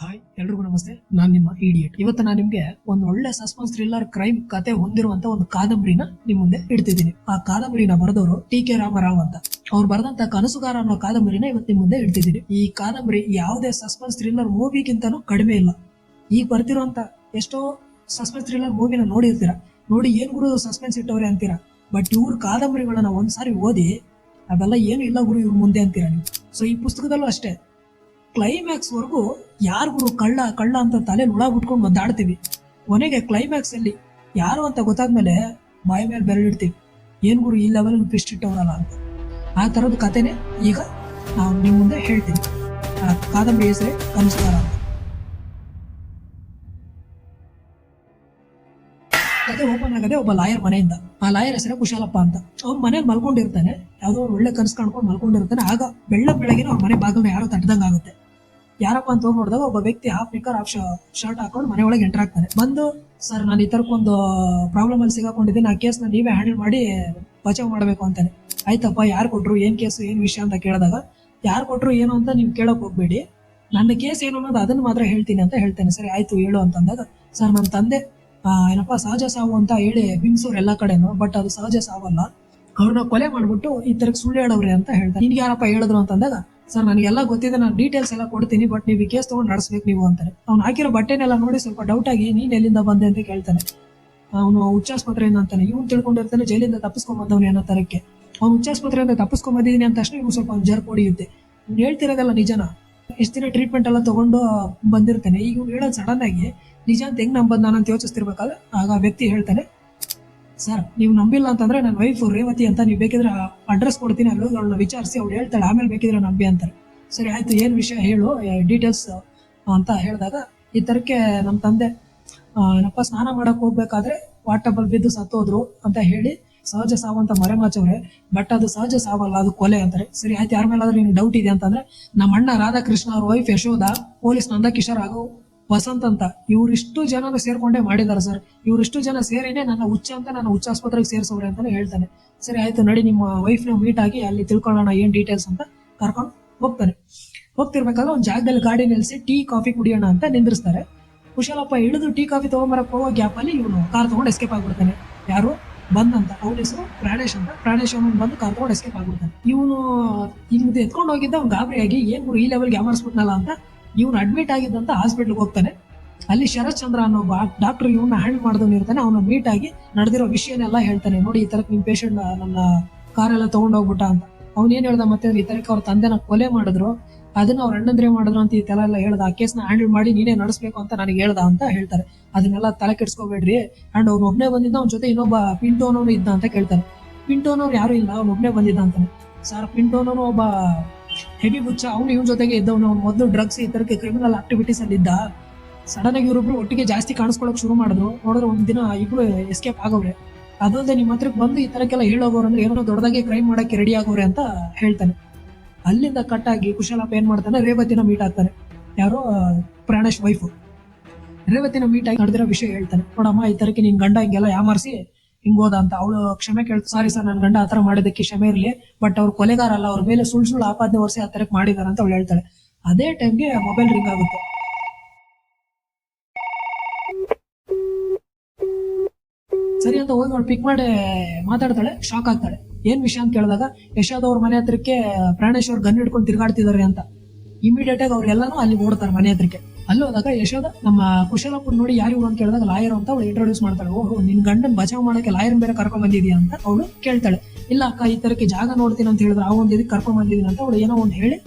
Hi, ಎಲ್ರಿಗೂ ನಮಸ್ತೆ. ನಾನ್ ನಿಮ್ಮ ಇಡಿಯಟ್ ಇವತ್ತು ನಾನು ನಿಮ್ಗೆ ಒಂದು ಒಳ್ಳೆ ಸಸ್ಪೆನ್ಸ್ ಥ್ರಿಲ್ಲರ್ ಕ್ರೈಮ್ ಕತೆ ಹೊಂದಿರುವಂತ ಒಂದು ಕಾದಂಬರಿನ ನಿಮ್ ಮುಂದೆ ಇಡ್ತಿದ್ದೀನಿ. ಆ ಕಾದಂಬರಿನ ಬರೆದವರು ಟಿ ಕೆ ರಾಮರಾವ್ ಅಂತ. ಅವ್ರು ಬರೆದಂತ ಕನಸುಗಾರ ಅನ್ನೋ ಕಾದಂಬರಿನ ಇವತ್ತು ನಿಮ್ ಮುಂದೆ ಇಡ್ತಿದ್ದೀನಿ. ಈ ಕಾದಂಬರಿ ಯಾವುದೇ ಸಸ್ಪೆನ್ಸ್ ಥ್ರಿಲ್ಲರ್ ಮೂವಿಗಿಂತನೂ ಕಡಿಮೆ ಇಲ್ಲ. ಈಗ ಬರ್ತಿರುವಂತ ಎಷ್ಟೋ ಸಸ್ಪೆನ್ಸ್ ಥ್ರಿಲ್ಲರ್ ಮೂವಿನ ನೋಡಿರ್ತೀರ. ನೋಡಿ ಏನ್ ಗುರು ಸಸ್ಪೆನ್ಸ್ ಇಟ್ಟವ್ರೆ ಅಂತೀರಾ. ಬಟ್ ಇವ್ರ ಕಾದಂಬರಿಗಳನ್ನ ಒಂದ್ಸಾರಿ ಓದಿ, ಅದೆಲ್ಲ ಏನು ಇಲ್ಲ ಗುರು ಇವ್ರ ಮುಂದೆ ಅಂತೀರಾ ನೀವು. ಸೊ ಈ ಪುಸ್ತಕದಲ್ಲೂ ಅಷ್ಟೇ. ಕ್ಲೈಮ್ಯಾಕ್ಸ್ ವರೆಗೂ ಯಾರು ಗುರು ಕಳ್ಳ ಕಳ್ಳ ಅಂತ ತಲೆ ಹುಳ ಬಿಟ್ಕೊಂಡು ಒದ್ದಾಡ್ತೀವಿ. ಕೊನೆಗೆ ಕ್ಲೈಮ್ಯಾಕ್ಸ್ ಅಲ್ಲಿ ಯಾರು ಅಂತ ಗೊತ್ತಾದ್ಮೇಲೆ ಬಾಯಿ ಮೇಲೆ ಬೆರಳಿಡ್ತೀವಿ. ಏನ್ ಗುರು ಈ ಲೆವೆಲ್ ಟ್ವಿಸ್ಟ್ ಇಟ್ಟವರಲ್ಲ ಅಂತ. ಆ ತರದ ಕತೆನೆ ಈಗ ನಾವು ನಿಮ್ ಮುಂದೆ ಹೇಳ್ತೀನಿ. ಆ ಕಾದಂಬರಿ ಹೆಸರೇ ಕನಸುಗಾರ ಅಂತ. ಕತೆ ಓಪನ್ ಆಗದೆ ಒಬ್ಬ ಲಾಯರ್ ಮನೆಯಿಂದ. ಆ ಲಾಯರ್ ಹೆಸರೇ ಕುಶಾಲಪ್ಪ ಅಂತ. ಅವ್ನ ಮನೇಲಿ ಮಲ್ಕೊಂಡಿರ್ತಾನೆ. ಯಾವ್ದೋ ಒಳ್ಳೆ ಕನಸು ಕಾಣ್ಕೊಂಡು ಮಲ್ಕೊಂಡಿರ್ತಾನೆ. ಆಗ ಬೆಳ್ಳ ಬೆಳಗಿನ ಅವ್ರ ಮನೆ ಬಾಗಿಲನ್ನ ಯಾರೋ ತಟ್ಟದಂಗ ಆಗುತ್ತೆ ಯಾರಪ್ಪ ಅಂತ ನೋಡಿದಾಗ ಒಬ್ಬ ವ್ಯಕ್ತಿ ಹಾಫ್ ನಿಕ್ಕರ್ ಹಾಫ್ ಶರ್ಟ್ ಹಾಕೊಂಡು ಮನೆ ಒಳಗೆ ಎಂಟರ್ ಆಗ್ತಾನೆ. ಬಂದು, ಸರ್, ನಾನು ಈ ಪ್ರಾಬ್ಲಮ್ ಅಲ್ಲಿ ಸಿಗಾಕೊಂಡಿದ್ದೀನಿ. ಆ ಕೇಸ್ನ ನೀವೇ ಹ್ಯಾಂಡಲ್ ಮಾಡಿ ಬಚಾವ್ ಮಾಡಬೇಕು ಅಂತಾನೆ. ಆಯ್ತಪ್ಪ, ಯಾರು ಕೊಟ್ರು? ಏನ್ ಕೇಸು ಏನ್ ವಿಷಯ? ಅಂತ ಕೇಳಿದಾಗ, ಯಾರು ಕೊಟ್ರು, ಏನು ಅಂತ ನೀವು ಕೇಳಕ್ ಹೋಗ್ಬೇಡಿ. ನನ್ನ ಕೇಸ್ ಏನು ಅನ್ನೋದು ಅದನ್ನ ಮಾತ್ರ ಹೇಳ್ತೀನಿ ಅಂತ ಹೇಳ್ತೇನೆ. ಸರಿ, ಆಯ್ತು, ಹೇಳು ಅಂತಂದಾಗ, ಸರ್ ನನ್ನ ತಂದೆ ಏನಪ್ಪ, ಸಹಜ ಸಾವು ಅಂತ ಹೇಳಿ ಬಿಂಬಿಸೋರು ಎಲ್ಲ ಕಡೆನೂ ಬಟ್ ಅದು ಸಹಜ ಸಾವಲ್ಲ. ಅವ್ರನ್ನ ಕೊಲೆ ಮಾಡ್ಬಿಟ್ಟು ಈ ತರಕ್ ಸುಳ್ಳು ಹೇಳವ್ರೆ ಅಂತ ಹೇಳ್ತಾರೆ ನಿನ್ಗೆ ಯಾರಪ್ಪ ಹೇಳಿದ್ರು? ಅಂತಂದಾಗ ಸರ್, ನನಗೆಲ್ಲ ಗೊತ್ತಿದೆ, ನಾನು ಡೀಟೇಲ್ಸ್ ಎಲ್ಲ ಕೊಡ್ತೀನಿ ಬಟ್ ನೀವು ಕೇಸ್ ತಗೊಂಡು ನಡೆಸ್ಬೇಕು ನೀವು ಅಂತಾರೆ. ಅವ್ನು ಹಾಕಿರೋ ಬಟ್ಟೆನೆಲ್ಲ ನೋಡಿ ಸ್ವಲ್ಪ ಡೌಟ್ ಆಗಿ, ನೀನು ಎಲ್ಲಿಂದ ಬಂದೆ ಅಂತ ಕೇಳ್ತಾನೆ. ಅವನು ಹುಚ್ಚಾಸ್ಪತ್ರೆಯಿಂದ ಅಂತಾನೆ. ಇವ್ನು ತಿಳ್ಕೊಂಡಿರ್ತಾನೆ ಜೈಲಿಂದ ತಪ್ಪಿಸ್ಕೊಂಡ್ ಬಂದವನು ಅನ್ನೋ ತರಕ್ಕೆ. ಅವ್ನು ಹುಚ್ಚಾಸ್ಪತ್ರೆಯಿಂದ ತಪ್ಪಿಸ್ಕೊಂಡ್ ಬಂದಿದ್ದೀನಿ ಅಂತ ತಕ್ಷಣ ಇವ್ನು ಸ್ವಲ್ಪ ಜರ್ ಹೊಡಿಯುತ್ತೆ. ಇವ್ನು ಹೇಳ್ತಿರೋದಲ್ಲ ನಿಜನ? ಎಷ್ಟು ದಿನ ಟ್ರೀಟ್ಮೆಂಟ್ ಎಲ್ಲ ತಗೊಂಡು ಬಂದಿರ್ತಾನೆ. ಈಗ ಇವ್ನು ಹೇಳೋದು ಸಡನ್ ಆಗಿ, ನಿಜ ಅಂತ ಹೆಂಗ್ ನಂಬದ್ ನಾನು ಅಂತ ಯೋಚಿಸ್ತಿರ್ಬೇಕಾದ್ರೆ ಆಗ ವ್ಯಕ್ತಿ ಹೇಳ್ತಾನೆ ಸರ್ ನೀವು ನಂಬಿಲ್ಲ ಅಂತಂದ್ರೆ ನನ್ನ ವೈಫ್ ರೇವತಿ ಅಂತ ನೀವು ಬೇಕಿದ್ರೆ ಅಡ್ರೆಸ್ ಕೊಡ್ತೀನಿ ಅಲ್ಲಿ ಅವಳನ್ನ ವಿಚಾರಿಸಿ, ಅವ್ಳು ಹೇಳ್ತಾಳೆ, ಆಮೇಲೆ ಬೇಕಿದ್ರೆ ನಂಬಿ ಅಂತಾರೆ. ಸರಿ, ಆಯ್ತು, ಏನ್ ವಿಷಯ ಹೇಳು ಡೀಟೇಲ್ಸ್ ಅಂತ ಹೇಳಿದಾಗ, ಈ ತರಕ್ಕೆ ನಮ್ಮ ತಂದೆ ಏನಪ್ಪ, ಸ್ನಾನ ಮಾಡಕ್ ಹೋಗ್ಬೇಕಾದ್ರೆ ವಾಟಬಲ್ ಬಿದ್ದು ಸತ್ತೋದ್ರು ಅಂತ ಹೇಳಿ, ಸಹಜ ಸಾವು ಅಂತ ಮರೆಮಾಚವ್ರೆ ಬಟ್ ಅದು ಸಹಜ ಸಾವಲ್ಲ, ಅದು ಕೊಲೆ ಅಂತಾರೆ. ಸರಿ, ಆಯ್ತು, ಯಾರ ಮೇಲಾದ್ರೂ ನಿಮ್ಗೆ ಡೌಟ್ ಇದೆ ಅಂತಂದ್ರೆ ನಮ್ಮ ಅಣ್ಣ ರಾಧಾಕೃಷ್ಣ ಅವ್ರ ವೈಫ್ ಯಶೋಧ, ಪೊಲೀಸ್ ನಂದಕಿಶೋರ್ ಹಾಗೂ ವಸಂತ್ ಅಂತ ಇವರಿಷ್ಟು ಜನನು ಸೇರ್ಕೊಂಡೇ ಮಾಡಿದ್ದಾರೆ ಸರ್. ಇವರಿಷ್ಟು ಜನ ಸೇರಿನೇ ನನ್ನ ಹುಚ್ಚ ಅಂತ ನನ್ನ ಹುಚ್ಚ ಆಸ್ಪತ್ರೆಗೆ ಸೇರಿಸವ್ರೆ ಅಂತಾನೆ ಹೇಳ್ತಾನೆ. ಸರಿ, ಆಯ್ತು ನಡಿ, ನಿಮ್ಮ ವೈಫ್ನ ಮೀಟ್ ಆಗಿ ಅಲ್ಲಿ ತಿಳ್ಕೊಳ್ಳೋಣ ಏನ್ ಡೀಟೇಲ್ಸ್ ಅಂತ ಕರ್ಕೊಂಡು ಹೋಗ್ತಾನೆ. ಹೋಗ್ತಿರ್ಬೇಕಾದ್ರೆ ಒಂದು ಜಾಗದಲ್ಲಿ ಗಾಡಿ ನಿಲ್ಸಿ ಟೀ, ಕಾಫಿ ಕುಡಿಯೋಣ ಅಂತ ನಿಂದಿರ್ಸ್ತಾರೆ. ಕುಶಾಲಪ್ಪ ಇಳಿದು ಟೀ, ಕಾಫಿ ತಗೊಂಬರಕ್ ಹೋಗೋ ಗ್ಯಾಪ್ ಅಲ್ಲಿ ಇವನು ಕಾರ್ ತಗೊಂಡು ಎಸ್ಕೇಪ್ ಆಗ್ಬಿಡ್ತಾನೆ. ಯಾರು? ಬಂದಂತ, ಅವನ ಹೆಸರು ಪ್ರಾಣೇಶ್ ಅಂತ. ಪ್ರಾಣೇಶ್ ಅವನು ಬಂದು ಕಾರ್ ತಗೊಂಡು ಎಸ್ಕೇಪ್ ಆಗ್ಬಿಡ್ತಾನೆ. ಇವನು ಹಿಂಗ್ ಎತ್ಕೊಂಡು ಹೋಗಿದ್ದ, ಅವ್ನು ಗಾಬರಿಯಾಗಿ, ಏನು ಈ ಲೆವೆಲ್ಗೆ ಯಾಮರ್ಸ್ಬಿಟ್ನಲ್ಲ ಅಂತ ಇವನು ಅಡ್ಮಿಟ್ ಆಗಿದ್ದಂತ ಹಾಸ್ಪಿಟ್ಲ್ಗೆ ಹೋಗ್ತಾನೆ. ಅಲ್ಲಿ ಶರತ್ ಚಂದ್ರ ಅನ್ನೋ ಡಾಕ್ಟರ್ ಇವನ್ನ ಹ್ಯಾಂಡಲ್ ಮಾಡಿದವನು ಇರ್ತಾನೆ. ಅವನ ಮೀಟ್ ಆಗಿ ನಡೆದಿರೋ ವಿಷಯನೆಲ್ಲ ಹೇಳ್ತಾನೆ. ನೋಡಿ, ಈ ತರಕ್ ನಿಮ್ ಪೇಷಂಟ್ ನನ್ನ ಕಾರೆಲ್ಲ ತಗೊಂಡ್ ಹೋಗ್ಬಿಟ್ಟ ಅಂತ. ಅವ್ನ ಏನ್ ಹೇಳ್ದ ಮತ್ತೆ? ಈ ತರಕ್ಕೆ ಅವ್ರ ತಂದೆನ ಕೊಲೆ ಮಾಡಿದ್ರು. ಅದನ್ನ ಅವ್ರ ಅಣ್ಣಂದ್ರೆ ಮಾಡಿದ್ರು ಅಂತ ಈ ತರ ಎಲ್ಲ ಹೇಳ್ದ. ಆ ಕೇಸ್ನ ಹ್ಯಾಂಡಲ್ ಮಾಡಿ ನೀನೇ ನಡೆಸ್ಬೇಕು ಅಂತ ನನಗೆ ಹೇಳ್ದ ಅಂತ ಹೇಳ್ತಾರೆ. ಅದನ್ನೆಲ್ಲ ತಲೆ ಕೆಡ್ಸ್ಕೋಬೇಡ್ರಿ. ಅಂಡ್ ಅವ್ನು ಒಬ್ನೇ ಬಂದಿದ್ದ, ಅವ್ನ ಜೊತೆ ಇನ್ನೊಬ್ಬ ಪಿಂಟೋನೋನು ಇದ್ದ ಅಂತ ಕೇಳ್ತಾರೆ. ಪಿಂಟೋನವ್ರು ಯಾರು ಇಲ್ಲ, ಅವ್ನು ಒಬ್ನೇ ಬಂದಿದ್ದ ಅಂತಾನೆ. ಸರ್ ಪಿಂಟೋನೋನು ಒಬ್ಬ ಹೆವಿ ಹುಚ್ಚ. ಅವನು ಇವನ ಜೊತೆಗೆ ಇದ್ದವನು. ಮೊದಲು ಡ್ರಗ್ಸ್ ಈ ತರಕ್ಕೆ ಕ್ರಿಮಿನಲ್ ಆಕ್ಟಿವಿಟೀಸ್ ಅಲ್ಲಿ ಇದ್ದ. ಸಡನ್ ಆಗಿ ಇವರಿಬ್ರು ಒಟ್ಟಿಗೆ ಜಾಸ್ತಿ ಕಾಣಿಸ್ಕೊಳಕ್ ಶುರು ಮಾಡಿದ್ರು. ನೋಡಿದ್ರೆ ಒಂದ್ ದಿನ ಇಬ್ರು ಎಸ್ಕೇಪ್ ಆಗವ್ರೆ. ಅದಲ್ಲದೆ ನಿಮ್ಮ ಹತ್ರಕ್ಕೆ ಬಂದು ಈ ತರಕ್ಕೆಲ್ಲ ಹೇಳೋಗೋರು ಅಂದ್ರೆ ಏನೋ ದೊಡ್ಡದಾಗಿ ಕ್ರೈಮ್ ಮಾಡಕ್ಕೆ ರೆಡಿ ಆಗೋರೆ ಅಂತ ಹೇಳ್ತಾನೆ. ಅಲ್ಲಿಂದ ಕಟ್ ಆಗಿ ಕುಶಲಪ್ಪ ಏನ್ ಮಾಡ್ತಾನೆ? ರೇವತಿನ ಮೀಟ್ ಆಗ್ತಾನೆ. ಯಾರೋ ಪ್ರಾಣೇಶ್ ವೈಫು ರೇವತಿನ ಮೀಟ್ ಆಗಿ ನಡೆದಿರೋ ವಿಷಯ ಹೇಳ್ತಾನೆ. ನೋಡಮ್ಮ, ಈ ತರಕ್ಕೆ ನಿನ್ ಗಂಡ ಹಿಂಗೆಲ್ಲ ಯಾಮಾರಿಸಿ ಹಿಂಗೋದ ಅಂತ. ಅವಳು ಕ್ಷಮೆ ಕೇಳ್ತಾ. ಸಾರಿ ಸರ್ ನನ್ನ ಗಂಡ ಆತರ ಮಾಡಿದಕ್ಕೆ ಕ್ಷಮೆ ಇರಲಿ ಬಟ್ ಅವ್ರು ಕೊಲೆಗಾರಲ್ಲ, ಅವ್ರ ಮೇಲೆ ಸುಳ್ಳು ಸುಳ್ಳು ಆಪಾದನೆ ವರ್ಷ ಆ ತರಕ್ಕೆ ಮಾಡಿದಾರೆ ಅಂತ ಅವಳು ಹೇಳ್ತಾಳೆ. ಅದೇ ಟೈಮ್ಗೆ ಮೊಬೈಲ್ ರಿಂಗ್ ಆಗುತ್ತೆ. ಸರಿ ಅಂತ ಹೋಗಿ ಅವಳು ಪಿಕ್ ಮಾಡಿ ಮಾತಾಡ್ತಾಳೆ ಶಾಕ್ ಆಗ್ತಾಳೆ. ಏನ್ ವಿಷಯ ಅಂತ ಕೇಳಿದಾಗ ಯಶಾದ್ ಅವ್ರ ಮನೆ ಹತ್ರಕ್ಕೆ ಪ್ರಾಣೇಶ್ ಅವ್ರು ಗನ್ ಹಿಡ್ಕೊಂಡು ತಿರ್ಗಾಡ್ತಿದಾರೆ ಅಂತ. ಇಮಿಡಿಯೇಟ್ ಆಗಿ ಅವ್ರೆಲ್ಲಾನು ಅಲ್ಲಿ ಓಡ್ತಾರೆ ಮನೆ ಹತ್ರಕ್ಕೆ. ಅಲ್ಲಿ ಹೋದಾಗ ಯಶೋದ ನಮ್ಮ ಕುಶಲಪ್ಪನ್ ನೋಡಿ ಯಾರು ಅಂತ ಕೇಳಿದಾಗ ಲಾಯರ್ ಅಂತ ಅವಳು ಇಂಟ್ರೊಡ್ಯೂಸ್ ಮಾಡ್ತಾಳೆ. ಓಹೋ, ನಿನ್ ಗಂಡನ್ ಬಚಾವ್ ಮಾಡಕ್ಕೆ ಲಾಯರ್ ಬೇರೆ ಕರ್ಕೊಂಡ್ ಬಂದಿದ್ಯಾ ಅಂತ ಅವಳು ಕೇಳ್ತಾಳೆ. ಇಲ್ಲ ಅಕ್ಕ, ಈ ತರಕ್ಕೆ ಜಾಗ ನೋಡ್ತೀನಿ ಅಂತ ಹೇಳಿದ್ರೆ ಆ ಒಂದು ಇದಕ್ಕೆ ಕರ್ಕೊಂಡ್ ಬಂದಿದ್ದೀನಿ ಅಂತ ಅವಳು ಏನೋ ಒಂದ್ ಹೇಳಿ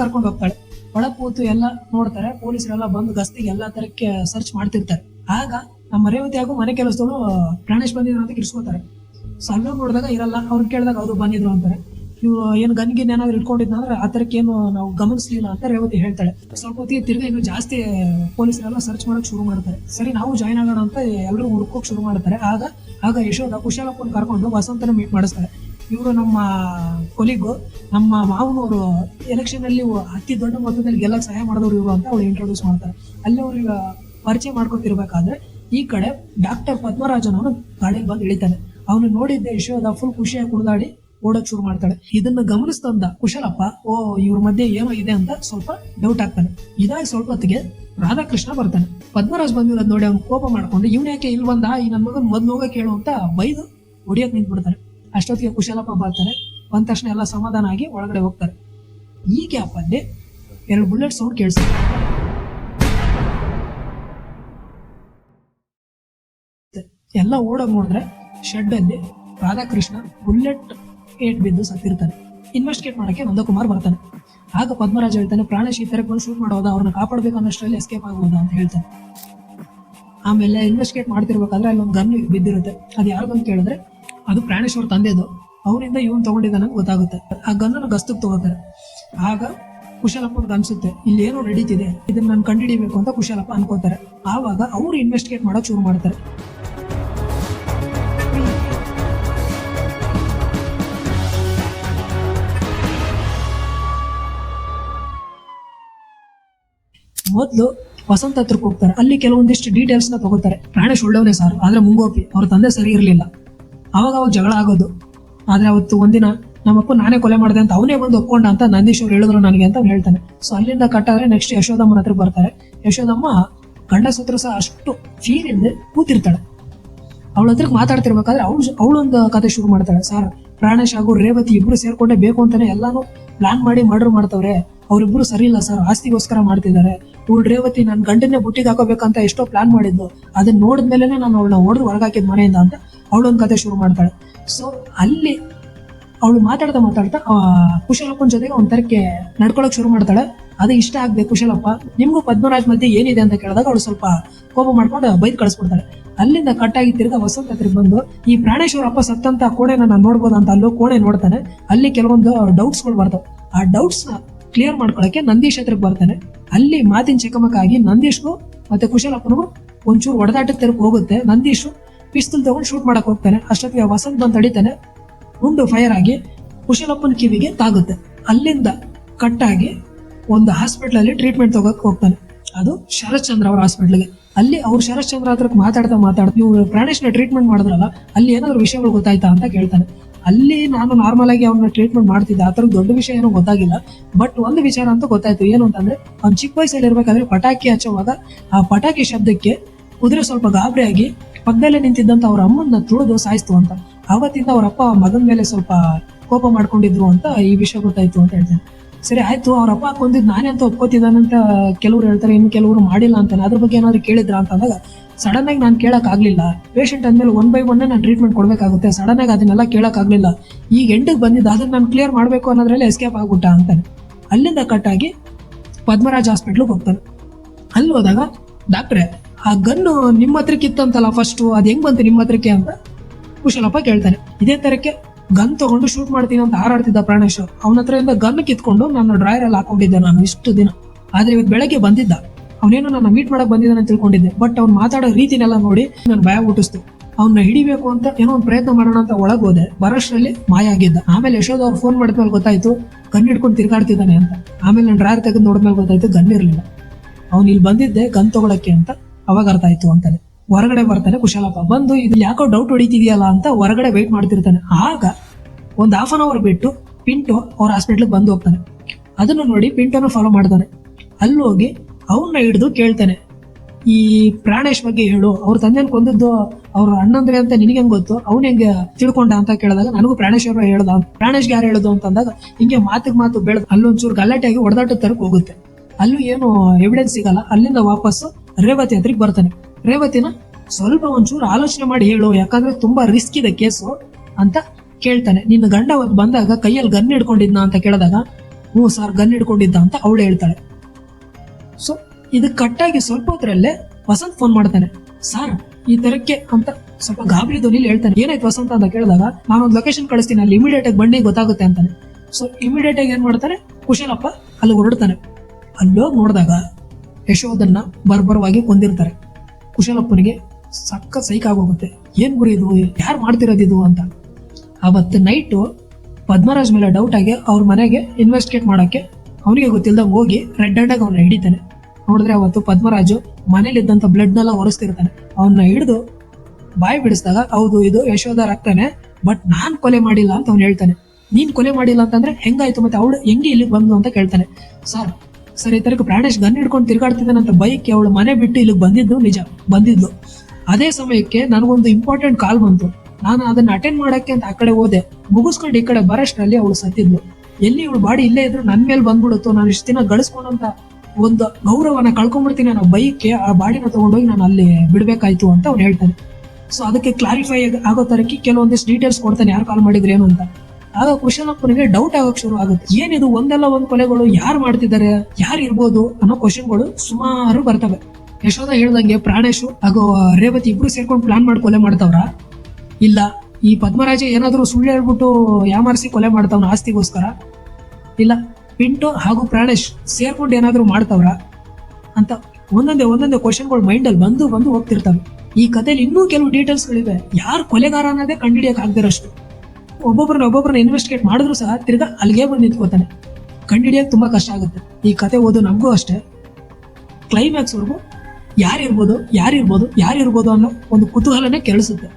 ಕರ್ಕೊಂಡು ಹೋಗ್ತಾಳೆ. ಒಳ ಕೂತು ಎಲ್ಲ ನೋಡ್ತಾರೆ, ಪೊಲೀಸರೆಲ್ಲ ಬಂದು ಗಸ್ತಿಗೆ ಎಲ್ಲಾ ತರಕ್ಕೆ ಸರ್ಚ್ ಮಾಡ್ತಿರ್ತಾರೆ. ಆಗ ನಮ್ಮ ರೇವತಿ ಹಾಗೂ ಮನೆ ಕೆಲಸದವಳು ಪ್ರಾಣೇಶ್ ಬಂದಿದ್ರು ಅಂತ ಕಿರ್ಸ್ಕೋತಾರೆ ಸೊ ನೋಡಿದಾಗ ಇರಲ್ಲ ಅವ್ರು ಕೇಳಿದಾಗ ಅವರು ಬಂದಿದ್ರು ಅಂತಾರೆ. ಇವ್ರು ಏನ್ ಗನ್ಗಿನ್ ಏನಾದ್ರು ಇಟ್ಕೊಂಡಿದ್ನ ಅಂದ್ರೆ ಆ ತರಕ್ಕೆ ಏನು ನಾವು ಗಮನಿಸ್ಲಿಲ್ಲ ಅಂತ ರೇವತಿ ಹೇಳ್ತಾಳೆ. ಸ್ವಲ್ಪ ಹೊತ್ತಿಗೆ ತಿರ್ಗಾ ಇನ್ನು ಜಾಸ್ತಿ ಪೊಲೀಸರೆಲ್ಲ ಸರ್ಚ್ ಮಾಡಕ್ ಶುರು ಮಾಡ್ತಾರೆ. ಸರಿ, ನಾವು ಜಾಯ್ನ್ ಆಗೋಣ ಅಂತ ಎಲ್ಲರೂ ಹುಡ್ಕೋಕ್ ಶುರು ಮಾಡ್ತಾರೆ. ಆಗ ಆಗ ಯಶೋಧ ಕುಶಾಲಪ್ಪನ ಕರ್ಕೊಂಡು ವಸಂತನ ಮೀಟ್ ಮಾಡಿಸ್ತಾರೆ. ಇವರು ನಮ್ಮ ಕೊಲಿಗು, ನಮ್ಮ ಮಾವನವರು ಎಲೆಕ್ಷನ್ ಅಲ್ಲಿ ಅತಿ ದೊಡ್ಡ ಮೊತ್ತದಲ್ಲಿ ಗೆಲ್ಲ ಸಹಾಯ ಮಾಡಿದವರು ಇವರು ಅಂತ ಅವ್ಳು ಇಂಟ್ರೊಡ್ಯೂಸ್ ಮಾಡ್ತಾರೆ. ಅಲ್ಲಿ ಅವ್ರಿಗೆ ಪರಿಚಯ ಮಾಡ್ಕೊತಿರ್ಬೇಕಾದ್ರೆ ಈ ಕಡೆ ಡಾಕ್ಟರ್ ಪದ್ಮರಾಜನ್ ಅವನು ಗಾಡಿಗೆ ಬಂದು ಇಳಿತಾನೆ. ಅವನು ನೋಡಿದ್ದೆ ಯಶೋಧ ಫುಲ್ ಖುಷಿಯಾಗಿ ಕುಡ್ದಾಡಿ ಓಡಕ್ ಶುರು ಮಾಡ್ತಾಳೆ. ಇದನ್ನ ಗಮನಿಸ್ತಂದ ಕುಶಲಪ್ಪ, ಓ, ಇವ್ರ ಮಧ್ಯೆ ಏನೋ ಇದೆ ಅಂತ ಸ್ವಲ್ಪ ಡೌಟ್ ಆಗ್ತಾನೆ. ಇದಾಗಿ ಸ್ವಲ್ಪ ಹೊತ್ತಿಗೆ ರಾಧಾಕೃಷ್ಣ ಬರ್ತಾನೆ. ಪದ್ಮರಾಜ್ ಬಂದಿರೋದ್ ನೋಡಿ ಅವ್ನು ಕೋಪ ಮಾಡ್ಕೊಂಡು, ಇವ್ನ ಯಾಕೆ ಇಲ್ಲಿ ಬಂದ? ಈ ನನ್ನ ಮಗನ್ ಮೊದ್ಲು ಹೋಗ ಕೇಳು ಅಂತ ಬೈದು ಹೊಡಿಯಕ್ ನಿಂತ್ಬಿಡ್ತಾನೆ. ಅಷ್ಟೊತ್ತಿಗೆ ಕುಶಲಪ್ಪ ಬರ್ತಾರೆ ಬಂದ ತಕ್ಷಣ ಎಲ್ಲ ಸಮಾಧಾನ ಆಗಿ ಒಳಗಡೆ ಹೋಗ್ತಾರೆ. ಈ ಗ್ಯಾಪ್ ಅಲ್ಲಿ ಎರಡು ಬುಲೆಟ್ ಸೌಂಡ್ ಕೇಳಿಸುತ್ತೆ. ಎಲ್ಲ ಓಡೋಗ್ ನೋಡಿದ್ರೆ ಶೆಡ್ ಅಲ್ಲಿ ರಾಧಾಕೃಷ್ಣ ಬುಲೆಟ್ ಏಟ್ ಬಿದ್ದು ಸತ್ತಿರ್ತಾನೆ ಇನ್ವೆಸ್ಟಿಗೇಟ್ ಮಾಡೋಕ್ಕೆ ನಂದಕುಮಾರ್ ಬರ್ತಾನೆ. ಆಗ ಪದ್ಮರಾಜ್ ಹೇಳ್ತಾನೆ, ಪ್ರಾಣೇಶ್ ಈ ಬಂದು ಶೂಟ್ ಮಾಡೋದ ಅವ್ರನ್ನ ಕಾಪಾಡ್ಬೇಕು ಅನ್ನೋಷ್ಟರಲ್ಲಿ ಎಸ್ಕೇಪ್ ಆಗ್ಬೋದಾ ಅಂತ ಹೇಳ್ತಾನೆ. ಆಮೇಲೆ ಇನ್ವೆಸ್ಟಿಗೇಟ್ ಮಾಡ್ತಿರ್ಬೇಕಾದ್ರೆ ಅಲ್ಲಿ ಒಂದು ಗನ್ ಬಿದ್ದಿರುತ್ತೆ. ಅದು ಯಾರ್ದು ಅಂತ ಕೇಳಿದ್ರೆ ಅದು ಪ್ರಾಣೇಶ್ ಅವ್ರ ತಂದೆದು. ಅವರಿಂದ ಇವನು ತಗೊಂಡಿದ್ದಾನೆ ಗೊತ್ತಾಗುತ್ತೆ. ಆ ಗನ್ನ ಗಸ್ತಕ್ಕೆ ತಗೋತಾರೆ. ಆಗ ಕುಶಲಪ್ಪನಿಗೆ ಅನ್ಸುತ್ತೆ ಇಲ್ಲಿ ಏನೋ ನಡೀತಿದೆ. ಇದನ್ನ ನಾನು ಕಂಡುಹಿಡಿಬೇಕು ಅಂತ ಕುಶಲಪ್ಪ ಅನ್ಕೋತಾರೆ. ಆವಾಗ ಅವ್ರು ಇನ್ವೆಸ್ಟಿಗೇಟ್ ಮಾಡೋಕೆ ಶುರು ಮಾಡ್ತಾರೆ. ಮೊದ್ಲು ವಸಂತ ಹತ್ರಕ್ಕೆ ಹೋಗ್ತಾರೆ ಅಲ್ಲಿ ಕೆಲವೊಂದಿಷ್ಟು ಡೀಟೇಲ್ಸ್ನ ತಗೋತಾರೆ. ಪ್ರಾಣೇಶ್ ಒಳ್ಳೆಯವನೇ ಸರ್ ಆದ್ರೆ ಮುಂಗೋಪಿ, ಅವ್ರ ತಂದೆ ಸರಿ ಇರಲಿಲ್ಲ. ಅವಾಗ ಅವಾಗ ಜಗಳ ಆಗೋದು. ಆದ್ರೆ ಅವತ್ತು ಒಂದಿನ ನಮ್ಮಪ್ಪ, ನಾನೇ ಕೊಲೆ ಮಾಡಿದೆ ಅಂತ ಅವನೇ ಬಂದು ಒಪ್ಕೊಂಡ ಅಂತ ನಂದೀಶ್ ಅವ್ರು ಹೇಳಿದ್ರು ನನಗೆ ಅಂತ ಹೇಳ್ತಾನೆ. ಸೊ ಅಲ್ಲಿಂದ ಕಟ್ಟಾದ್ರೆ ನೆಕ್ಸ್ಟ್ ಯಶೋದಮ್ಮನ ಹತ್ರ ಬರ್ತಾರೆ. ಯಶೋದಮ್ಮ ಗಂಡ ಸತ್ರು ಸಹ ಅಷ್ಟು ಫೀಲ್ ಇಲ್ಲದೆ ಕೂತಿರ್ತಾಳೆ. ಅವಳ ಹತ್ರಕ್ಕೆ ಮಾತಾಡ್ತಿರ್ಬೇಕಾದ್ರೆ ಅವಳು ಅವಳೊಂದು ಕತೆ ಶುರು ಮಾಡ್ತಾಳೆ. ಸರ್ ಪ್ರಾಣೇಶ್ ಹಾಗೂ ರೇವತಿ ಇಬ್ರು ಸೇರ್ಕೊಂಡೆ ಬೇಕು ಅಂತಾನೆ ಎಲ್ಲಾನು ಪ್ಲಾನ್ ಮಾಡಿ ಮರ್ಡರ್ ಮಾಡ್ತವ್ರೆ. ಅವ್ರಿಬ್ರು ಸರಿ ಇಲ್ಲ ಸರ್, ಆಸ್ತಿಗೋಸ್ಕರ ಮಾಡ್ತಿದ್ದಾರೆ. ಇವಳು ರೇವತಿ ನನ್ನ ಗಂಡನ್ನೇ ಬುಟ್ಟಿಗೆ ಹಾಕೋಬೇಕಂತ ಎಷ್ಟೋ ಪ್ಲಾನ್ ಮಾಡಿದ್ದು. ಅದನ್ನ ನೋಡಿದ್ಮೇಲೆ ನಾನು ಅವಳನ್ನ ಹೊಡೆದು ಹೊರಗಾಕಿದ ಮನೆಯಿಂದ ಅಂತ ಅವಳೊಂದು ಕತೆ ಶುರು ಮಾಡ್ತಾಳೆ. ಸೊ ಅಲ್ಲಿ ಅವಳು ಮಾತಾಡ್ತಾ ಮಾತಾಡ್ತಾ ಕುಶಲಪ್ಪನ ಜೊತೆಗೆ ಒಂಥರಕ್ಕೆ ನಡ್ಕೊಳಕ್ ಶುರು ಮಾಡ್ತಾಳೆ. ಅದು ಇಷ್ಟ ಆಗದೆ ಕುಶಲಪ್ಪ, ನಿಮ್ಗೂ ಪದ್ಮರಾಜ್ ಮಧ್ಯೆ ಏನಿದೆ ಅಂತ ಕೇಳಿದಾಗ ಅವಳು ಸ್ವಲ್ಪ ಕೋಪ ಮಾಡ್ಕೊಂಡು ಬೈದ್ ಕಳಿಸ್ಬಿಡ್ತಾಳೆ. ಅಲ್ಲಿಂದ ಕಟ್ಟಾಗಿ ತಿರ್ಗಾ ವಸಂತ ಹತ್ರಕ್ಕೆ ಬಂದು, ಈ ಪ್ರಾಣೇಶ್ವರ ಅಪ್ಪ ಸತ್ತಂತ ಕೋಣೆನ ನಾನು ನೋಡ್ಬೋದು ಅಂತ ಅಲ್ಲೋ ಕೋಣೆ ನೋಡ್ತಾನೆ. ಅಲ್ಲಿ ಕೆಲವೊಂದು ಡೌಟ್ಸ್ಗಳು ಬರ್ತವೆ. ಆ ಡೌಟ್ಸ್ನ ಕ್ಲಿಯರ್ ಮಾಡ್ಕೊಳಕ್ಕೆ ನಂದೀಶ್ ಹತ್ರಕ್ಕೆ ಬರ್ತಾನೆ. ಅಲ್ಲಿ ಮಾತಿನ ಚಕಮಕ ಆಗಿ ನಂದೀಶ್ಗೂ ಮತ್ತೆ ಕುಶಲಪ್ಪನಿಗೂ ಒಂಚೂರು ಹೊಡೆದಾಟದ ತೆರಕು ಹೋಗುತ್ತೆ. ನಂದೀಶು ಪಿಸ್ತೂಲ್ ತಗೊಂಡು ಶೂಟ್ ಮಾಡಕ್ ಹೋಗ್ತಾನೆ. ಅಷ್ಟೊತ್ತಿಗೆ ವಸಂತ್ ಬಂದು ತಡಿತಾನೆ. ಗುಂಡು ಫೈರ್ ಆಗಿ ಕುಶಲಪ್ಪನ ಕಿವಿಗೆ ತಾಗುತ್ತೆ. ಅಲ್ಲಿಂದ ಕಟ್ಟಾಗಿ ಒಂದು ಹಾಸ್ಪಿಟ್ಲಲ್ಲಿ ಟ್ರೀಟ್ಮೆಂಟ್ ತಗೋಕ್ ಹೋಗ್ತಾನೆ. ಅದು ಶರತ್ ಚಂದ್ರ ಅವ್ರ ಹಾಸ್ಪಿಟ್ಲ್ಗೆ ಅಲ್ಲಿ ಅವ್ರು ಶರತ್ ಚಂದ್ರ ಹತ್ರಕ್ಕೆ ಮಾತಾಡ್ತಾ ಮಾತಾಡ್ತಾ ಇವ್ರು ಪ್ರಾಣೇಶ್ನ ಟ್ರೀಟ್ಮೆಂಟ್ ಮಾಡಿದ್ರಲ್ಲ, ಅಲ್ಲಿ ಏನಾದ್ರು ವಿಷಯಗಳು ಗೊತ್ತಾಯ್ತಾ ಅಂತ ಕೇಳ್ತಾನೆ. ಅಲ್ಲಿ ನಾನು ನಾರ್ಮಲ್ ಆಗಿ ಅವ್ರನ್ನ ಟ್ರೀಟ್ಮೆಂಟ್ ಮಾಡ್ತಿದ್ದೆ. ಆ ಥರ ದೊಡ್ಡ ವಿಷಯ ಏನೋ ಗೊತ್ತಾಗಿಲ್ಲ. ಬಟ್ ಒಂದು ವಿಚಾರ ಅಂತ ಗೊತ್ತಾಯ್ತು. ಏನು ಅಂತಂದ್ರೆ, ಅವ್ನು ಚಿಕ್ಕ ವಯಸ್ಸಲ್ಲಿ ಇರ್ಬೇಕಾದ್ರೆ ಪಟಾಕಿ ಹಚ್ಚುವಾಗ ಆ ಪಟಾಕಿ ಶಬ್ದಕ್ಕೆ ಕುದುರೆ ಸ್ವಲ್ಪ ಗಾಬರಿ ಆಗಿ ಪಕ್ಕದಲ್ಲೇ ನಿಂತಿದ್ದಂತ ಅವ್ರ ಅಮ್ಮನ್ನ ತುಳಿದು ಸಾಯಿಸ್ತು ಅಂತ. ಆವತ್ತಿಂದ ಅವ್ರ ಅಪ್ಪ ಮಗನ ಮೇಲೆ ಸ್ವಲ್ಪ ಕೋಪ ಮಾಡ್ಕೊಂಡಿದ್ರು ಅಂತ ಈ ವಿಷಯ ಗೊತ್ತಾಯ್ತು ಅಂತ ಹೇಳ್ತಾನೆ. ಸರಿ, ಆಯ್ತು ಅವರಪ್ಪ ಕೊಂದಿದ್ ನಾನೇ ಅಂತ ಒಪ್ಕೋತಿದ್ದಾನಂತ ಕೆಲವ್ರು ಹೇಳ್ತಾರೆ, ಇನ್ನು ಕೆಲವರು ಮಾಡಿಲ್ಲ ಅಂತಾನೆ. ಅದ್ರ ಬಗ್ಗೆ ಏನಾದ್ರು ಕೇಳಿದ್ರ ಅಂತ ಅಂದಾಗ ಸಡನ್ ಆಗಿ ನಾನು ಕೇಳಕ್ ಆಗ್ಲಿಲ್ಲ. ಪೇಷಂಟ್ ಅಂದ್ಮೇಲೆ ಒನ್ ಬೈ ಒನ್ ನಾನು ಟ್ರೀಟ್ಮೆಂಟ್ ಕೊಡ್ಬೇಕಾಗುತ್ತೆ. ಸಡನ್ ಆಗಿ ಅದನ್ನೆಲ್ಲ ಕೇಳಕ್ ಆಗ್ಲಿಲ್ಲ. ಈಗ ಎಂಡಿಗೆ ಬಂದಿದ್ದು, ಅದನ್ನ ನಾನು ಕ್ಲಿಯರ್ ಮಾಡಬೇಕು ಅನ್ನೋದ್ರಲ್ಲಿ ಎಸ್ಕೇಪ್ ಆಗ್ಬಿಟ್ಟ ಅಂತಾನೆ. ಅಲ್ಲಿಂದ ಕಟ್ಟಾಗಿ ಪದ್ಮರಾಜ್ ಹಾಸ್ಪಿಟ್ಲಿಗೆ ಹೋಗ್ತಾನೆ. ಅಲ್ಲಿ ಹೋದಾಗ, ಡಾಕ್ಟ್ರೆ, ಆ ಗನ್ನು ನಿಮ್ಮ ಹತ್ರಕ್ಕೆ ಇತ್ತಂತಲ್ಲ ಫಸ್ಟ್ ಅದ್ ಹೆಂಗ್ ಬಂತು ನಿಮ್ಮ ಹತ್ರಕ್ಕೆ ಅಂತ ಕುಶಲಪ್ಪ ಕೇಳ್ತಾನೆ. ಇದೇ ತರಕ್ಕೆ ಗನ್ ತಗೊಂಡು ಶೂಟ್ ಮಾಡ್ತೀನಿ ಅಂತ ಹಾರಾಡ್ತಿದ್ದ ಪ್ರಾಣೇಶ್ ಅವನ ಹತ್ರದಿಂದ ಗನ್ ಕಿತ್ಕೊಂಡು ನಾನು ಡ್ರಾಯರ್ ಅಲ್ಲಿ ಹಾಕೊಂಡಿದ್ದೆ ನಾನು ಇಷ್ಟು ದಿನ. ಆದ್ರೆ ಇವತ್ತು ಬೆಳಗ್ಗೆ ಬಂದಿದ್ದ. ಅವನೇನು ನನ್ನ ಮೀಟ್ ಮಾಡಕ್ ಬಂದಿದ್ದಾನೆ ಅಂತ ತಿಳ್ಕೊಂಡಿದ್ದೆ. ಬಟ್ ಅವ್ನು ಮಾತಾಡೋ ರೀತಿನೆಲ್ಲ ನೋಡಿ ನಾನು ಭಯ ಹುಟ್ಟಿಸ್ತು ಅವ್ನ ಹಿಡಿಬೇಕು ಅಂತ ಏನೋ ಒಂದು ಪ್ರಯತ್ನ ಮಾಡೋಣ ಅಂತ ಒಳಗೋದೆ ಹೋದೆ. ಬರೋಷ್ಟ್ರಲ್ಲಿ ಮಾಯ ಆಗಿದ್ದ. ಆಮೇಲೆ ಯಶೋಧ ಅವ್ರು ಫೋನ್ ಮಾಡಿದ್ಮೇಲೆ ಗೊತ್ತಾಯ್ತು, ಗನ್ ಹಿಡ್ಕೊಂಡು ತಿರ್ಗಾಡ್ತಿದ್ದಾನೆ ಅಂತ. ಆಮೇಲೆ ನಾನು ಡ್ರಾಯರ್ ತೆಗೆದು ನೋಡಿದ್ಮೇಲೆ ಗೊತ್ತಾಯ್ತು ಗನ್ ಇರಲಿಲ್ಲ. ಅವ್ನು ಇಲ್ಲಿ ಬಂದಿದ್ದೆ ಗನ್ ತಗೊಳಕ್ಕೆ ಅಂತ ಅವಾಗ ಅರ್ಥ ಆಯ್ತು ಅಂತಾನೆ. ಹೊರಗಡೆ ಬರ್ತಾನೆ ಕುಶಲಪ್ಪ ಬಂದು ಇದು ಯಾಕೋ ಡೌಟ್ ಹೊಡಿತಿದೆಯಲ್ಲ ಅಂತ ಹೊರಗಡೆ ವೆಯ್ಟ್ ಮಾಡ್ತಿರ್ತಾನೆ. ಆಗ ಒಂದು ಹಾಫ್ ಅನ್ ಅವರ್ ಬಿಟ್ಟು ಪಿಂಟು ಅವ್ರ ಹಾಸ್ಪಿಟ್ಲಿಗೆ ಬಂದು ಹೋಗ್ತಾನೆ. ಅದನ್ನು ನೋಡಿ ಪಿಂಟೋನ ಫಾಲೋ ಮಾಡ್ತಾನೆ. ಅಲ್ಲಿ ಹೋಗಿ ಅವನ್ನ ಹಿಡಿದು ಕೇಳ್ತಾನೆ. ಈ ಪ್ರಾಣೇಶ್ ಬಗ್ಗೆ ಹೇಳು, ಅವ್ರ ತಂದೆನ ಕೊಂದದ್ದು ಅವ್ರ ಅಣ್ಣಂದ್ರೆ ಅಂತ ನಿನಗೆ ಹೆಂಗ್ ಗೊತ್ತು? ಅವ್ನ ಹೆಂಗೆ ತಿಳ್ಕೊಂಡ ಅಂತ ಕೇಳಿದಾಗ ನನಗೂ ಪ್ರಾಣೇಶ್ ಅವ್ರ ಹೇಳ್ದ ಪ್ರಾಣೇಶ್ಗೆ ಯಾರು ಹೇಳುದು ಅಂತಂದಾಗ ಹಿಂಗೆ ಮಾತಿಗೆ ಮಾತು ಬೆಳೆದು ಅಲ್ಲೊಂಚೂರು ಗಲಾಟೆಯಾಗಿ ಹೊಡೆದಾಟ ತರಕ್ ಹೋಗುತ್ತೆ. ಅಲ್ಲೂ ಏನು ಎವಿಡೆನ್ಸ್ ಸಿಗಲ್ಲ. ಅಲ್ಲಿಂದ ವಾಪಸ್ ರೇವತಿ ಹತ್ರಕ್ಕೆ ಬರ್ತಾನೆ. ರೇವತಿನ ಸ್ವಲ್ಪ ಒಂಚೂರು ಆಲೋಚನೆ ಮಾಡಿ ಹೇಳು, ಯಾಕಂದ್ರೆ ತುಂಬಾ ರಿಸ್ಕ್ ಇದೆ ಕೇಸು ಅಂತ ಕೇಳ್ತಾನೆ. ನಿನ್ನ ಗಂಡ ಬಂದಾಗ ಕೈಯಲ್ಲಿ ಗನ್ ಹಿಡ್ಕೊಂಡಿದ್ನ ಅಂತ ಕೇಳಿದಾಗ, ಹ್ಞೂ ಸರ್ ಗನ್ ಹಿಡ್ಕೊಂಡಿದ್ದ ಅಂತ ಅವಳು ಹೇಳ್ತಾಳೆ. ಸೊ ಇದು ಕಟ್ಟಾಗಿ ಸ್ವಲ್ಪ ಹೊತ್ತರಲ್ಲೇ ವಸಂತ್ ಫೋನ್ ಮಾಡ್ತಾನೆ. ಸರ್ ಈ ತರಕ್ಕೆ ಅಂತ ಸ್ವಲ್ಪ ಗಾಬರಿ ಧ್ವನಿಲಿ ಹೇಳ್ತಾನೆ. ಏನಾಯ್ತು ವಸಂತ ಅಂತ ಕೇಳಿದಾಗ, ನಾನೊಂದು ಲೊಕೇಶನ್ ಕಳಿಸ್ತೀನಿ, ಅಲ್ಲಿ ಇಮಿಡಿಯೇಟ್ ಆಗಿ ಬನ್ನಿ, ಗೊತ್ತಾಗುತ್ತೆ ಅಂತಾನೆ. ಸೊ ಇಮಿಡಿಯೇಟ್ ಆಗಿ ಏನ್ ಮಾಡ್ತಾನೆ? ಕುಶಲಪ್ಪ ಅಲ್ಲಿ ಹೊರಡ್ತಾನೆ. ಅಲ್ಲೋಗಿ ನೋಡಿದಾಗ ಯಶೋಧನ್ನ ಬರ್ಬರವಾಗಿ ಕೊಂದಿರ್ತಾರೆ. ಕುಶಲಪ್ಪನಿಗೆ ಸಕ್ಕ ಸೈಕ್ ಆಗೋಗುತ್ತೆ. ಏನ್ ಗುರಿ ಇದು? ಯಾರು ಮಾಡ್ತಿರೋದು ಇದು ಅಂತ. ಅವತ್ತು ನೈಟು ಪದ್ಮರಾಜ್ ಮೇಲೆ ಡೌಟ್ ಆಗಿ ಅವ್ರ ಮನೆಗೆ ಇನ್ವೆಸ್ಟಿಗೇಟ್ ಮಾಡೋಕ್ಕೆ ಅವನಿಗೆ ಗೊತ್ತಿಲ್ಲದೆ ಹೋಗಿ ರೆಡ್ ಹ್ಯಾಂಡಾಗಿ ಅವನ್ನ ಹಿಡಿತಾನೆ. ನೋಡಿದ್ರೆ ಅವತ್ತು ಪದ್ಮರಾಜು ಮನೇಲಿದ್ದಂಥ ಬ್ಲಡ್ನೆಲ್ಲ ಒರೆಸ್ತಿರ್ತಾನೆ. ಅವನ್ನ ಹಿಡಿದು ಬಾಯಿ ಬಿಡಿಸಿದಾಗ, ಹೌದು, ಇದು ಯಶೋಧ ಆಗ್ತಾನೆ ಬಟ್ ನಾನು ಕೊಲೆ ಮಾಡಿಲ್ಲ ಅಂತ ಅವ್ನು ಹೇಳ್ತಾನೆ. ನೀನ್ ಕೊಲೆ ಮಾಡಿಲ್ಲ ಅಂತಂದ್ರೆ ಹೆಂಗಾಯ್ತು ಮತ್ತೆ ಅವಳು ಹೆಂಗೆ ಇಲ್ಲಿಗೆ ಬಂದು ಅಂತ ಕೇಳ್ತಾನೆ. ಸರ್ ಸರ್ ಈ ತರಕ ಪ್ರಾಣೇಶ್ ಗನ್ ಹಿಡ್ಕೊಂಡು ತಿರುಗಾಡ್ತಿದ್ದಾನಂತ ಬೈಕ್ ಅವಳು ಮನೆ ಬಿಟ್ಟು ಇಲ್ಲಿಗೆ ಬಂದಿದ್ದು ನಿಜ, ಬಂದಿದ್ಲು. ಅದೇ ಸಮಯಕ್ಕೆ ನನಗೊಂದು ಇಂಪಾರ್ಟೆಂಟ್ ಕಾಲ್ ಬಂತು. ನಾನು ಅದನ್ನ ಅಟೆಂಡ್ ಮಾಡಕ್ಕೆ ಅಂತ ಆ ಕಡೆ ಹೋದೆ. ಮುಗಿಸ್ಕೊಂಡು ಈ ಕಡೆ ಬರೋಷ್ಟರಲ್ಲಿ ಅವಳು ಸತ್ತಿದ್ಲು. ಎಲ್ಲಿ ಇವಳು ಬಾಡಿ ಇಲ್ಲೇ ಇದ್ರು ನನ್ನ ಮೇಲೆ ಬಂದ್ಬಿಡುತ್ತೋ, ನಾನು ಇಷ್ಟು ದಿನ ಗಳಿಸ್ಕೊಂಡಂತ ಒಂದು ಗೌರವನ ಕಳ್ಕೊಂಡ್ಬಿಡ್ತೀನಿ ನಾನು ಬೈಕ್ ಆ ಬಾಡಿನ ತಗೊಂಡೋಗಿ ನಾನು ಅಲ್ಲಿ ಬಿಡ್ಬೇಕಾಯ್ತು ಅಂತ ಅವ್ರು ಹೇಳ್ತಾನೆ. ಸೊ ಅದಕ್ಕೆ ಕ್ಲಾರಿಫೈ ಆಗೋ ತರಕ್ಕೆ ಕೆಲವೊಂದಿಷ್ಟು ಡೀಟೇಲ್ಸ್ ಕೊಡ್ತಾನೆ, ಯಾರು ಕಾಲ್ ಮಾಡಿದ್ರು ಏನು ಅಂತ. ಆಗ ಕುಶಲಪ್ಪನಿಗೆ ಡೌಟ್ ಆಗಕ್ ಶುರು ಆಗುತ್ತೆ. ಏನಿದು ಒಂದಲ್ಲ ಒಂದ್ ಕೊಲೆಗಳು ಯಾರು ಮಾಡ್ತಿದ್ದಾರೆ? ಯಾರು ಇರ್ಬೋದು ಅನ್ನೋ ಕ್ವಶನ್ಗಳು ಸುಮಾರು ಬರ್ತವೆ. ಯಶೋಧ ಹೇಳ್ದಂಗೆ ಪ್ರಾಣೇಶು ಹಾಗೂ ರೇವತಿ ಇಬ್ರು ಸೇರ್ಕೊಂಡು ಪ್ಲಾನ್ ಮಾಡಿ ಕೊಲೆ ಮಾಡ್ತಾವ್ರ? ಇಲ್ಲ. ಈ ಪದ್ಮರಾಜ ಏನಾದರೂ ಸುಳ್ಳು ಹೇಳ್ಬಿಟ್ಟು ಯಾಮಾರಿಸಿ ಕೊಲೆ ಮಾಡ್ತಾವ್ನ ಆಸ್ತಿಗೋಸ್ಕರ? ಇಲ್ಲ. ಪಿಂಟು ಹಾಗೂ ಪ್ರಾಣೇಶ್ ಸೇರ್ಕೊಂಡು ಏನಾದರೂ ಮಾಡ್ತಾವ್ರ? ಅಂತ ಒಂದೊಂದೇ ಒಂದೊಂದೇ ಕ್ವಶನ್ಗಳು ಮೈಂಡಲ್ಲಿ ಬಂದು ಬಂದು ಹೋಗ್ತಿರ್ತವೆ. ಈ ಕಥೆಯಲ್ಲಿ ಇನ್ನೂ ಕೆಲವು ಡೀಟೇಲ್ಸ್ಗಳಿವೆ ಯಾರು ಕೊಲೆಗಾರ ಅನ್ನೋದೇ ಕಂಡುಹಿಡಿಯಕ್ ಆಗದಿರೋಷ್ಟು. ಒಬ್ಬೊಬ್ಬರನ್ನ ಒಬ್ಬೊಬ್ಬರನ್ನ ಇನ್ವೆಸ್ಟಿಗೇಟ್ ಮಾಡಿದ್ರು ಸಹ ತಿರ್ಗಾ ಅಲ್ಲಿಗೆ ಬಂದು ನಿಂತ್ಕೋತಾನೆ ಕಂಡುಹಿಡಿಯಕ್ ತುಂಬಾ ಕಷ್ಟ ಆಗುತ್ತೆ. ಈ ಕತೆ ಓದು ನಮಗೂ ಅಷ್ಟೇ. ಕ್ಲೈಮ್ಯಾಕ್ಸ್ ವರ್ಗು ಯಾರಿರ್ಬೋದು ಯಾರಿರ್ಬೋದು ಯಾರಿರ್ಬೋದು ಅನ್ನೋ ಒಂದು ಕುತೂಹಲನೇ ಕೆಳಿಸುತ್ತೆ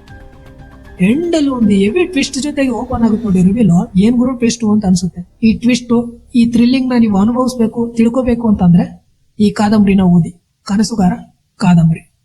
ಎಂಡಲ್ಲಿ ಒಂದು ಹೆವಿ ಟ್ವಿಸ್ಟ್ ಜೊತೆಗೆ ಓಪನ್ ಆಗುತ್ತೆ ನೋಡಿ ರಿವೀಲ್ ಏನ್ ಗುರು ಟ್ವಿಸ್ಟ್ ಅಂತ ಅನ್ಸುತ್ತೆ. ಈ ಟ್ವಿಸ್ಟ್ ಈ ಥ್ರಿಲ್ಲಿಂಗ್ನ ನೀವು ಅನುಭವಿಸ್ಬೇಕು, ತಿಳ್ಕೋಬೇಕು ಅಂತಂದ್ರೆ ಈ ಕಾದಂಬರಿನ ಓದಿ. ಕನಸುಗಾರ ಕಾದಂಬರಿ.